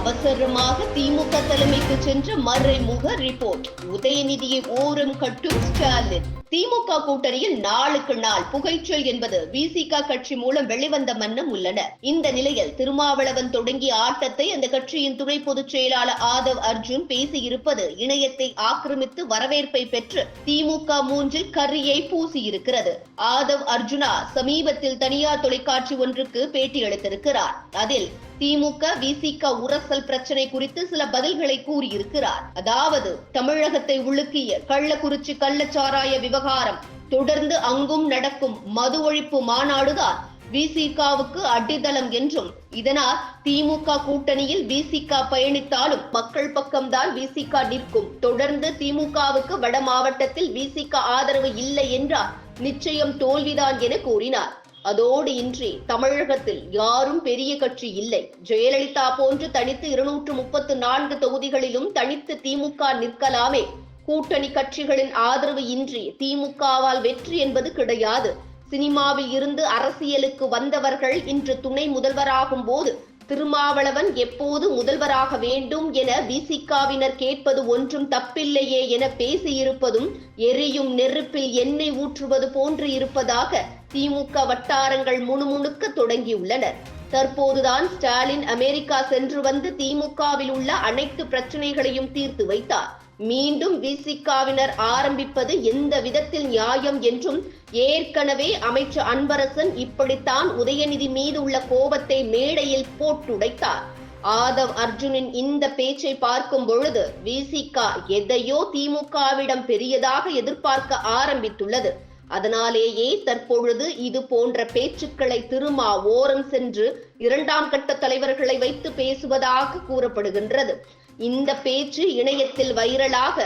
அவசரமாக திமுக தலைமைக்கு சென்ற மறைமுக ரிப்போர்ட். உதயநிதியை ஓரம் கட்டும் ஸ்டாலின். திமுக கூட்டணியில் நாளுக்கு நாள் புகைச்சல் என்பது விசிக கட்சி மூலம் வெளிவந்த மன்னம் உள்ளன. இந்த நிலையில் திருமாவளவன் தொடங்கிய ஆட்டத்தை அந்த கட்சியின் துணை பொதுச் செயலாளர் ஆதவ் அர்ஜுன் பேசியிருப்பது இணையத்தை ஆக்கிரமித்து வரவேற்பை பெற்று திமுக மூன்றில் கரியை பூசியிருக்கிறது. ஆதவ் அர்ஜுனா சமீபத்தில் தனியார் தொலைக்காட்சி ஒன்றுக்கு பேட்டி அளித்திருக்கிறார். அதில் திமுக விசிக உரசல் பிரச்சனை குறித்து சில பதில்களை கூறியிருக்கிறார். அதாவது தமிழகத்தை உலுக்கிய கள்ளக்குறிச்சி கள்ளச்சாராய விவகாரம். தொடர்ந்து அங்கும் நடக்கும் மது ஒழிப்பு மாநாடுதான் விசிகாவுக்கு அடித்தளம் என்றும் இதனால் திமுக கூட்டணியில் விசிக பயணித்தாலும் மக்கள் பக்கம்தான் விசிக நிற்கும். தொடர்ந்து திமுகவுக்கு வட மாவட்டத்தில் விசிக ஆதரவு இல்லை என்றால் நிச்சயம் தோல்விதான் என கூறினார். அதோடு இன்றி தமிழகத்தில் யாரும் பெரிய கட்சி இல்லை. ஜெயலலிதா போன்று தனித்து இருநூற்று முப்பத்து நான்கு தொகுதிகளிலும் தனித்து திமுக நிற்கலாமே. கூட்டணி கட்சிகளின் ஆதரவு இன்றி திமுகவால் வெற்றி என்பது கிடையாது. சினிமாவில் இருந்து அரசியலுக்கு வந்தவர்கள் இன்று துணை முதல்வராகும் போது திருமாவளவன் எப்போது முதல்வராக வேண்டும் என விசிகாவினர் கேட்பது ஒன்றும் தப்பில்லையே என பேசியிருப்பதும் எரியும் நெருப்பில் எண்ணெய் ஊற்றுவது போன்று இருப்பதாக திமுக வட்டாரங்கள் முணுமுணுக்க தொடங்கியுள்ளனர். தற்போதுதான் ஸ்டாலின் அமெரிக்கா சென்று வந்து திமுகவில் உள்ள அனைத்து பிரச்சனைகளையும் தீர்த்து வைத்தார். மீண்டும் விசிகாவினர் ஆரம்பிப்பது எந்த விதத்தில் நியாயம் என்றும் ஏற்கனவே அமைச்சர் அன்பரசன் இப்படித்தான் உதயநிதி மீது உள்ள கோபத்தை மேடையில் போட்டுடைத்தார். ஆதவ் அர்ஜுனின் இந்த பேச்சை பார்க்கும் பொழுது விசிகா எதையோ திமுகவிடம் பெரியதாக எதிர்பார்க்க ஆரம்பித்துள்ளது. அதனாலேயே தற்பொழுது இது போன்ற பேச்சுக்களை திருமா ஓரம் சென்று இரண்டாம் கட்ட தலைவர்களை வைத்து பேசுவதாக கூறப்படுகின்றது. இந்த பேச்சு இணையத்தில் வைரலாக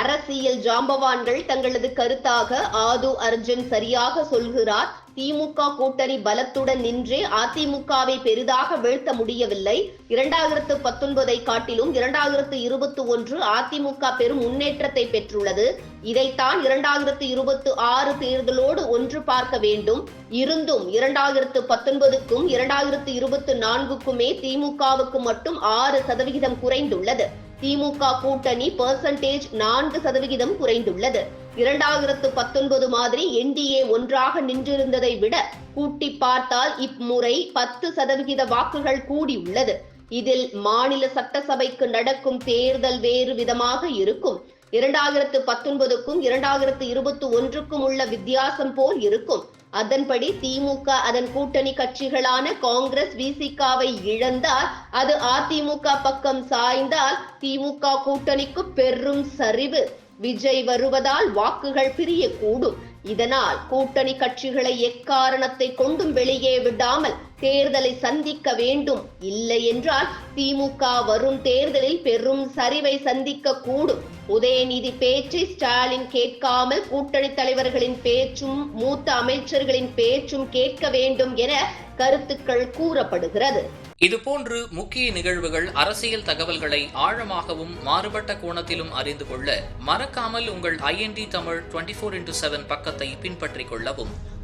அரசியல் ஜாம்பவான்கள் தங்களது கருத்தாக ஆது அர்ஜுன் சரியாக சொல்கிறார். திமுக கூட்டணி பலத்துடன் நின்றே அதிமுகவை பெரிதாக வீழ்த்த முடியவில்லை. இரண்டாயிரத்து பத்தொன்பதை காட்டிலும் இரண்டாயிரத்து இருபத்தி ஒன்று அதிமுக பெரும் முன்னேற்றத்தை பெற்றுள்ளது. இதைத்தான் இரண்டாயிரத்து இருபத்தி ஆறு தேர்தலோடு ஒன்று பார்க்க வேண்டும். இருந்தும் இரண்டாயிரத்து பத்தொன்பதுக்கும் இரண்டாயிரத்து இருபத்தி நான்குக்குமே திமுகவுக்கு மட்டும் ஆறு சதவிகிதம் குறைந்துள்ளது. திமுக கூட்டணி பெர்சன்டேஜ் நான்கு சதவிகிதம் குறைந்துள்ளது. இரண்டாயிரத்து பத்தொன்பது மாதிரி என்டிஏ ஒன்றாக நின்றிருந்ததை விட கூட்டி பார்த்தால் இம்முறை பத்து சதவிகித வாக்குகள் கூடியுள்ளது. இதில் மாநில சட்டசபைக்கு நடக்கும் தேர்தல் வேறு விதமாக இருக்கும். இரண்டாயிரத்து பத்தொன்பதுக்கும் இரண்டாயிரத்து இருபத்தி ஒன்றுக்கும் உள்ள வித்தியாசம் போல் இருக்கும். அதன்படி திமுக அதன் கூட்டணி கட்சிகளான காங்கிரஸ் விசிகாவை இழந்தால் அது அதிமுக பக்கம் சாய்ந்தால் திமுக கூட்டணிக்கு பெரும் சரிவு. விஜய் வருவதால் வாக்குகள் பிரியக்கூடும். இதனால் கூட்டணி கட்சிகளை எக்காரணத்தை கொண்டும் வெளியே விடாமல் தேர்தலை சந்திக்க வேண்டும். இல்லை என்றால் திமுக வரும் தேர்தலில் பெரும் சரிவை சந்திக்க கூடும். உதயநிதி பேச்சை ஸ்டாலின் கேட்காமல் கூட்டணி தலைவர்களின் பேச்சும் மூத்த அமைச்சர்களின் பேச்சும் கேட்க வேண்டும் என கருத்துக்கள் கூறப்படுகிறது. இதுபோன்று முக்கிய நிகழ்வுகள் அரசியல் தகவல்களை ஆழமாகவும் மாறுபட்ட கோணத்திலும் அறிந்து கொள்ள மறக்காமல் உங்கள் IND Tamil twenty four into seven பக்கத்தை பின்பற்றிக் கொள்ளவும்.